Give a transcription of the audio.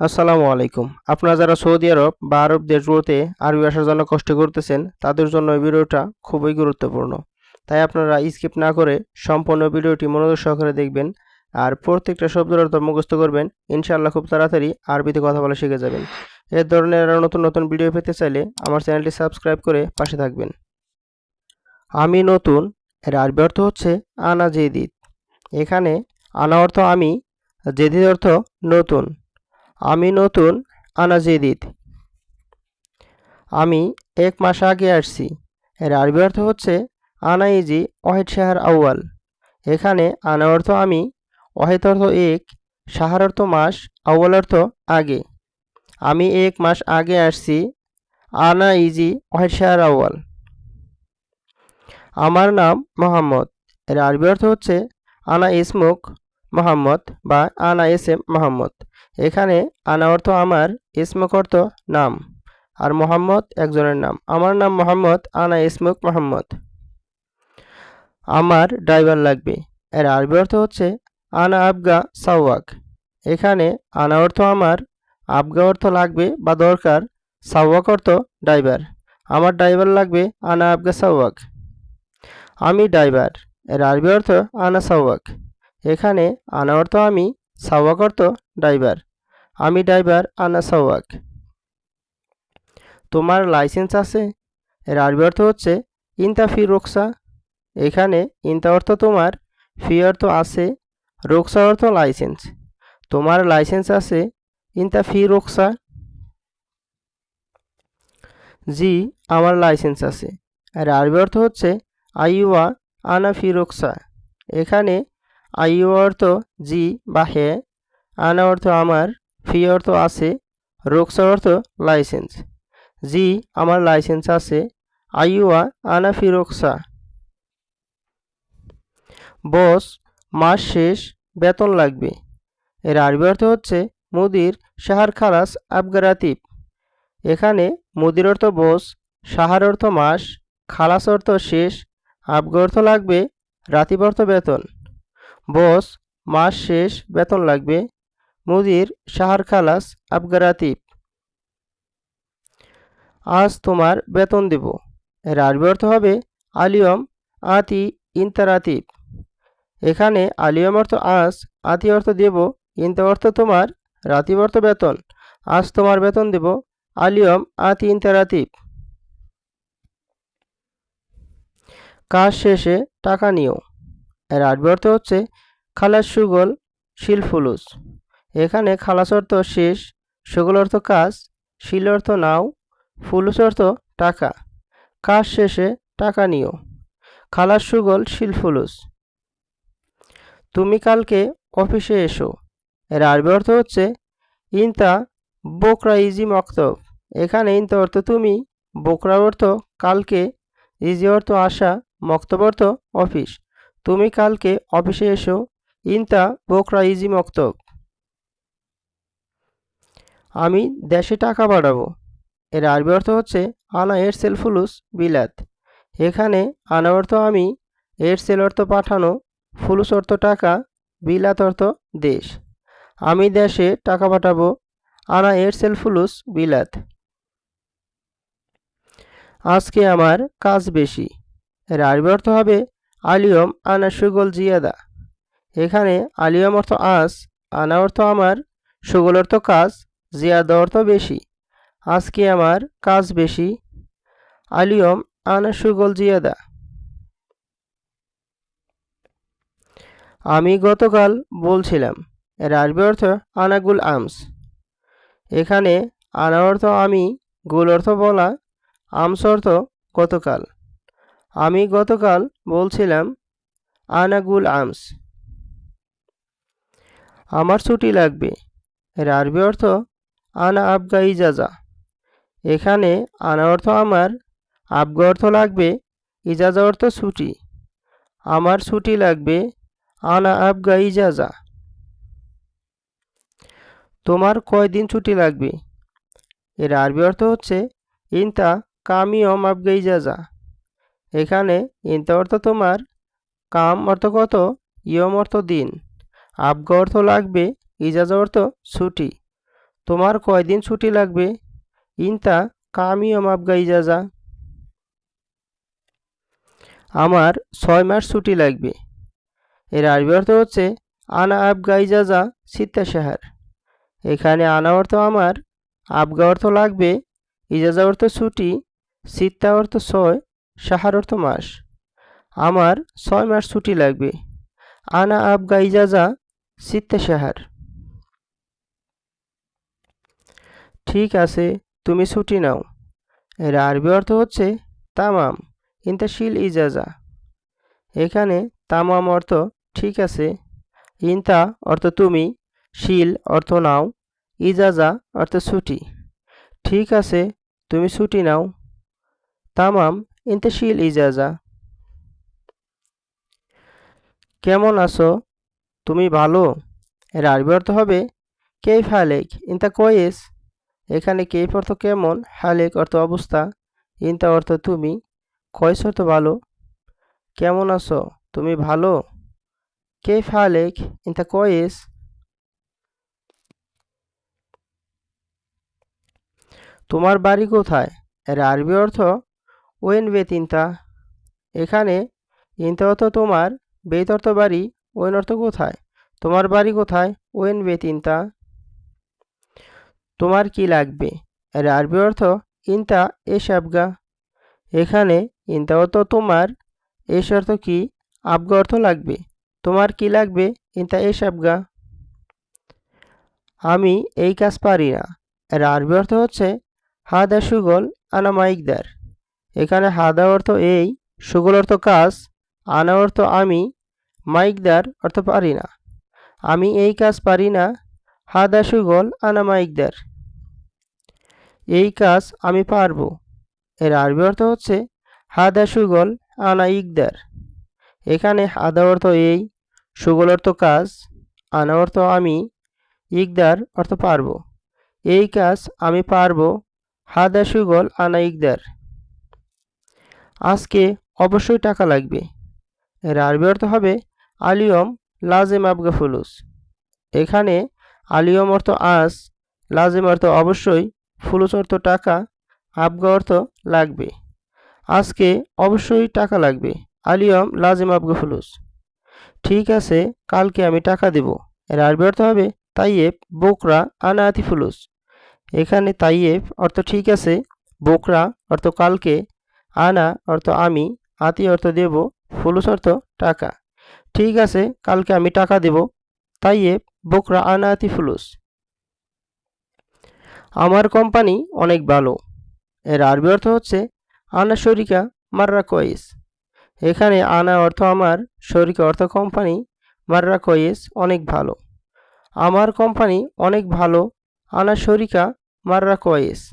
আসসালামু আলাইকুম। আপনারা যারা সৌদি আরব বা আরব দেশগুলোতে আরবি আসার জন্য কষ্ট করতেছেন, তাদের জন্য এই ভিডিওটা খুবই গুরুত্বপূর্ণ। তাই আপনারা স্কিপ না করে সম্পূর্ণ ভিডিওটি মনোযোগ সহকারে দেখবেন আর প্রত্যেকটা শব্দের অর্থ মুখস্থ করবেন। ইনশাআল্লাহ খুব তাড়াতাড়ি আরবিতে কথা বলা শিখে যাবেন। এ ধরনের আরও নতুন নতুন ভিডিও পেতে চাইলে আমার চ্যানেলটি সাবস্ক্রাইব করে পাশে থাকবেন। আমি নতুন, এর আরবি অর্থ হচ্ছে আনা জেদিদ। এখানে আনা অর্থ আমি, জেদিদ অর্থ নতুন। আমি নতুন আনা জেদিদ আমি এক মাস আগে আসছি। এর আরবি অর্থ হচ্ছে, আনা ইজি শাহর আউয়াল। এখানে আনা অর্থ আমি ওয়াহিদ অর্থ এক, শাহার অর্থ মাস, আউয়াল অর্থ আগে। আমি এক মাস আগে আসছি, আনা ইজি ওয়াহিদ শাহর আউয়াল। আমার নাম মোহাম্মদ। এর আরবি অর্থ হচ্ছে, আনা ইসমুক মোহাম্মদ বা আনা এস এম মোহাম্মদ। এখানে আনা অর্থ আমার, ইসমুক অর্থ নাম, আর মোহাম্মদ একজনের নাম। আমার নাম মোহাম্মদ, আনা ইসমুক মোহাম্মদ। আমার ড্রাইভার লাগবে। এর আরবি অর্থ হচ্ছে, আনা আবগা সাওয়াক। এখানে আনা অর্থ আমার, আবগা অর্থ লাগবে বা দরকার, সাওয়াক অর্থ ড্রাইভার। আমার ড্রাইভার লাগবে আনা আবগা সাওয়াক। আমি ড্রাইভার। এর আরবি অর্থ আনা সাওয়াক। এখানে আনা অর্থ আমি সাওয়াক অর্থ ড্রাইভার। আমি ড্রাইভার, আনা সাওয়াক। তোমার লাইসেন্স আছে? এর আরবি অর্থ হচ্ছে, ইনতা ফি রোকসা। এখানে ইনতা অর্থ তোমার, ফি অর্থ আছে, রোকসা অর্থ লাইসেন্স। তোমার লাইসেন্স আছে, ইনতা ফি রোকসা? জি, আমার লাইসেন্স আছে। আর আরবি অর্থ হচ্ছে আইওয়া আনা ফি রোকসা। এখানে আইওয়া অর্থ জি বা হে, আনা অর্থ আমার, ফি অর্থ আছে, রোকসা অর্থ লাইসেন্স। জি, আমার লাইসেন্স আছে আইওয়া আনা ফি রোকসা। বস, মাস শেষ, বেতন লাগবে। এর আরবি অর্থ হচ্ছে মুদির শাহার খালাস আবগারাতিব এখানে মুদির অর্থ বস সাহার অর্থ মাস, খালাস অর্থ শেষ আবগা অর্থ লাগবে, রাতিব অর্থ বেতন। বস, মাস শেষ, বেতন লাগবে। মুদির সাহার খালাস আবগারাতিব আজ তোমার বেতন দেব। এর আরবি অর্থ হবে আলিয়ম, আতি ইন্তারাতিব এখানে আলিয়ম অর্থ আজ, আতি অর্থ দেব, ইন্তা অর্থ তোমার, রাতিব অর্থ বেতন। আজ তোমার বেতন দেব, আলিয়ম, আতি ইন্তারাতিব কাজ শেষে টাকা নিও। এর আরবি অর্থ হচ্ছে খালাস সুগল শিলফুলুস এখানে খালাস অর্থ শেষ, সুগল অর্থ কাজ, শিল অর্থ নাও, ফুলুস অর্থ টাকা। কাজ শেষে টাকা নিও। খালাস সুগল শিলফুলুস তুমি কালকে অফিসে এসো। এর আরবি অর্থ হচ্ছে ইনতা বোকরা ইজি মক্তব। এখানে ইনতা অর্থ তুমি, বোকরা অর্থ কালকে, ইজি অর্থ আসা, মক্তব অর্থ অফিস। তুমি কালকে অফিসে এসো। ইনতা বোকরা ইজি মক্তব। আমি দেশে টাকা পাঠাবো এর আরবি অর্থ হচ্ছে, আনা এর সেল ফুলুস বিলাত। এখানে আনা অর্থ আমি, এর সেল অর্থ পাঠানো, ফুলুস অর্থ টাকা, বিলাত অর্থ দেশ। আমি দেশে টাকা পাঠাবো, আনা এর সেল ফুলুস বিলাত। আজকে আমার কাজ বেশি। এর আরবি অর্থ হবে আলিয়ম আনা সুগল জিয়াদা। এখানে আলিয়ম অর্থ আজ আনা অর্থ আমার, সুগল অর্থ কাজ, জিয়াদা অর্থ বেশি, আজকে আমার কাজ বেশি। আলিয়ম আনা সুগল জিয়াদা। আমি গতকাল বলছিলাম, এর আরবি অর্থ আনাগুল আমস। এখানে আনা অর্থ আমি, গুল অর্থ বলা, আমস অর্থ গতকাল। আমি গতকাল বলছিলাম, আনাগুল আমস। আমার ছুটি লাগবে। এর আরবি অর্থ, আনা আবগা ইজাজা। এখানে আনা অর্থ আমার, আবগা অর্থ লাগবে, ইজাজা অর্থ ছুটি। আমার ছুটি লাগবে, আনা আবগা ইজাজা। তোমার কয়দিন ছুটি লাগবে? এর আরবি অর্থ হচ্ছে, ইনতা কামিয়ম আবগা ইজাজা। এখানে ইনতা অর্থ তোমার, কাম অর্থ কত, ইয়ম অর্থ দিন। আবগা অর্থ লাগবে, ইজাজা অর্থ ছুটি। তোমার কয়দিন ছুটি লাগবে? ইনতা কামিয়ম আবগা, ইজাজা। আমার ছয় মাস ছুটি লাগবে। এর আরবি অর্থ হচ্ছে, আনা, আবগা, ইজাজা, সিত্তা সাহার এখানে আনা অর্থ আমার, আবগা অর্থ লাগবে, ইজাজা অর্থ ছুটি, সিত্তা অর্থ ছয় সাহার অর্থ মাস। আমার ছয় মাস ছুটি লাগবে। আনা আবগা ইজাজা সিত্তা সাহার ঠিক আছে, তুমি ছুটি নাও। এর আরবি অর্থ হচ্ছে তামাম ইনতা শিল ইজাজা। এখানে তামাম অর্থ ঠিক আছে, ইনতা অর্থ তুমি, শিল অর্থ নাও, ইজাজা অর্থ ছুটি। ঠিক আছে, তুমি ছুটি নাও। তামাম ইনতা শিল ইজাজা। কেমন আছো? তুমি ভালো? এর আরবি অর্থ হবে, কেইফ হালেক? ইনতা কয়েস, এখানে কেইফ অর্থ কেমন, হালেক অর্থ অবস্থা, ইনতা অর্থ তুমি, কয়েস অর্থ ভালো। কেমন আছো? তুমি ভালো? কেইফ হালেক? ইনতা কয়েস। তোমার বাড়ি কোথায়? এর আরবি অর্থ ওয়েন বেত ইনতা এখানে ইনতা অর্থ তোমার, বেত অর্থ বাড়ি, ওয়েন অর্থ কোথায়? তোমার বাড়ি কোথায়? ওয়েন বেত ইনতা তোমার কি লাগবে? এর আরবি অর্থ ইনতা এস আবগা এখানে ইনতা অর্থ তোমার, এস অর্থ কি? আবগা অর্থ লাগবে। তোমার কি লাগবে? ইনতা এস আবগা আমি এই কাজ পারি না। এর আরবি অর্থ হচ্ছে, হাদা সুগল আনা মাইকদার। এখানে হাদা অর্থ এই, সুগল অর্থ কাজ, আনা অর্থ আমি, মাইকদার অর্থ পারি না। আমি এই কাজ পারি না, হাদা সুগল, আনা মাইকদার। এই কাজ আমি পারব। এর আরবি অর্থ হচ্ছে, হাদা সুগল, আনা ইকদার। এখানে হাদা অর্থ এই, সুগল অর্থ কাজ, আনা অর্থ আমি, ইকদার অর্থ পারব। এই কাজ আমি পারব, হাদা সুগল, আনা ইকদার। আজকে অবশ্যই টাকা লাগবে। এর আরবি অর্থ হবে, আলিয়ম লাজেম আবগা ফুলুস। এখানে আলিয়ম অর্থ আজ লাজেম অর্থ অবশ্যই ফুলুস অর্থ টাকা আবগা অর্থ লাগবে আজকে অবশ্যই টাকা লাগবে, আলিয়ম লাজেম আবগা ফুলুস। ঠিক আছে, কালকে আমি টাকা দেব। এর আরবি অর্থ হবে, তাইয়েব বোকরা আনা আতি ফুলুস। এখানে তাইয়েব অর্থ ঠিক আছে, বোকরা অর্থ কালকে আনা অর্থ আমি, আতি অর্থ দেব, ফুলুস অর্থ টাকা। ঠিক আছে, কালকে আমি টাকা দেব। তাইয়েব বোকরা আনা আতি ফুলুস। আমার কোম্পানি অনেক ভালো। এর আরবি অর্থ হচ্ছে, আনা শরিকা মাররা কয়েস। এখানে আনা অর্থ আমার, শরিকা অর্থ কোম্পানি মাররা কয়েস অনেক ভালো। আমার কোম্পানি অনেক ভালো, আনা শরিকা মাররা কয়েস।